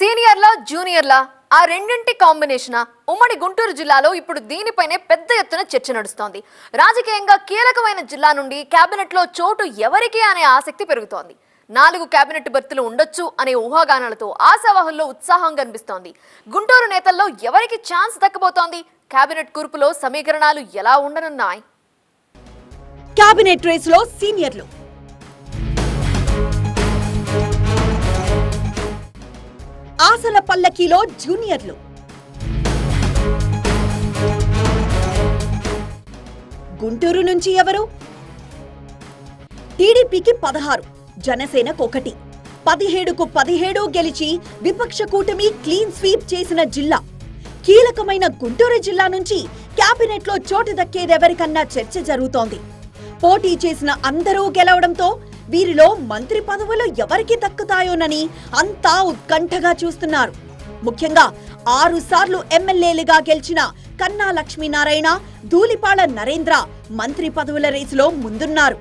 సీనియర్లా జూనియర్లా ఆ రెండింటి కాంబినేషన్? ఉమ్మడి గుంటూరు జిల్లాలో ఇప్పుడు దీనిపైనే పెద్ద ఎత్తున చర్చ నడుస్తోంది. రాజకీయంగా కీలకమైన జిల్లా నుండి కేబినెట్లో చోటు ఎవరికి అనే ఆసక్తి పెరుగుతోంది. నాలుగు కేబినెట్ బెర్తులు ఉండొచ్చు అనే ఊహాగానాలతో ఆశావాహుల్లో ఉత్సాహం కనిపిస్తోంది. గుంటూరు నేతల్లో ఎవరికి ఛాన్స్ దక్కబోతోంది? కేబినెట్ కూర్పులో సమీకరణాలు ఎలా ఉండనున్నాయి? కేబినెట్ రేసులో సీనియర్లు ఆశల పల్లకీలో జూనియర్లు. గుంటూరు నుంచి ఎవరు? టీడీపీకి పదహారు జనసేనకు ఒకటి. పదిహేడుకు పదిహేడు గెలిచి విపక్ష కూటమి క్లీన్ స్వీప్ చేసిన జిల్లా. కీలకమైన గుంటూరు జిల్లా నుంచి క్యాబినెట్లో లో చోటు దక్కేదెవరికన్నా చర్చ జరుగుతోంది. పోటీ చేసిన అందరూ గెలవడంతో వీరిలో మంత్రి పదవులు ఎవరికి దక్కుతాయోనని అంతా ఉత్కంఠగా చూస్తున్నారు. ముఖ్యంగా ఆరు సార్లు ఎమ్మెల్యేలుగా గెలిచిన కన్నా లక్ష్మీనారాయణ ధూళిపాళ నరేంద్ర మంత్రి పదవుల రేసులో ముందున్నారు.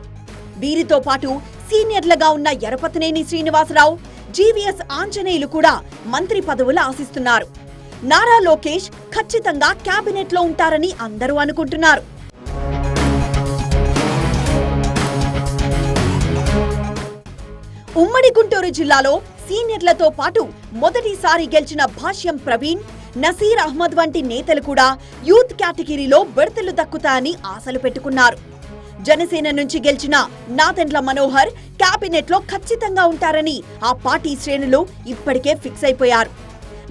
వీరితో పాటు సీనియర్లుగా ఉన్న ఎరపతనేని శ్రీనివాసరావు జీవీఎస్ ఆంజనేయులు కూడా మంత్రి పదవులు ఆశిస్తున్నారు. నారా లోకేష్ ఖచ్చితంగా కేబినెట్లో ఉంటారని అందరూ అనుకుంటున్నారు. ఉమ్మడి గుంటూరు జిల్లాలో సీనియర్లతో పాటు మొదటిసారి గెలిచిన భాష్యం ప్రవీణ్ నసీర్ అహ్మద్ వంటి నేతలు కూడా యూత్ కేటగిరీలో బెర్తలు దక్కుతాయని ఆశలు పెట్టుకున్నారు. జనసేన నుంచి గెలిచిన నాదెండ్ల మనోహర్ కేబినెట్లో ఖచ్చితంగా ఉంటారని ఆ పార్టీ శ్రేణులు ఇప్పటికే ఫిక్స్ అయిపోయారు.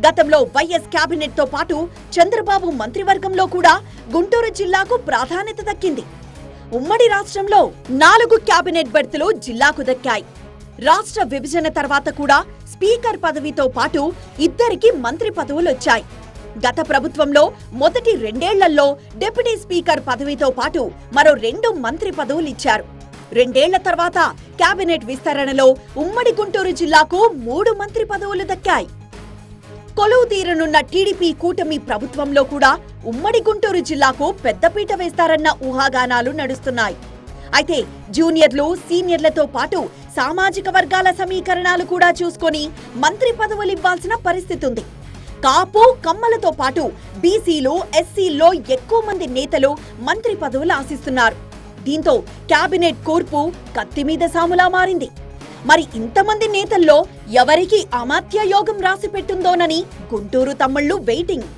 గతంలో వైఎస్ కేబినెట్తో పాటు చంద్రబాబు మంత్రివర్గంలో కూడా గుంటూరు జిల్లాకు ప్రాధాన్యత దక్కింది. ఉమ్మడి రాష్ట్రంలో నాలుగు కేబినెట్ బెర్తులు జిల్లాకు దక్కాయి. రాష్ట్ర విభజన తర్వాత కూడా స్పీకర్ పదవితో పాటు ఇద్దరికి మంత్రి పదవులు వచ్చాయి. గత ప్రభుత్వంలో మొదటి రెండేళ్ళలో డిప్యూటీ స్పీకర్ పదవితో పాటు మరో రెండు మంత్రి పదవులు ఇచ్చారు. రెండేళ్ళ తర్వాత కేబినెట్ విస్తరణలో ఉమ్మడి గుంటూరు జిల్లాకు మూడు మంత్రి పదవులు దక్కాయి. కొలువు తీరనున్న టీడీపీ కూటమి ప్రభుత్వంలో కూడా ఉమ్మడి గుంటూరు జిల్లాకు పెద్దపీట వేస్తారన్న ఊహాగానాలు నడుస్తున్నాయి. అయితే జూనియర్లు సీనియర్లతో పాటు సామాజిక వర్గాల సమీకరణాలు కూడా చూసుకొని మంత్రి పదవులు ఇవ్వాల్సిన పరిస్థితి ఉంది కాపు కమ్మలతో పాటు బీసీలు ఎస్సీల్లో ఎక్కువ మంది నేతలు మంత్రి పదవులు ఆశిస్తున్నారు. దీంతో కేబినెట్ కూర్పు కత్తి మీద సాములా మారింది. మరి ఇంతమంది నేతల్లో ఎవరికి అమాత్య యోగం రాసి పెట్టుందోనని గుంటూరు తమ్ముళ్ళు వెయిటింగ్.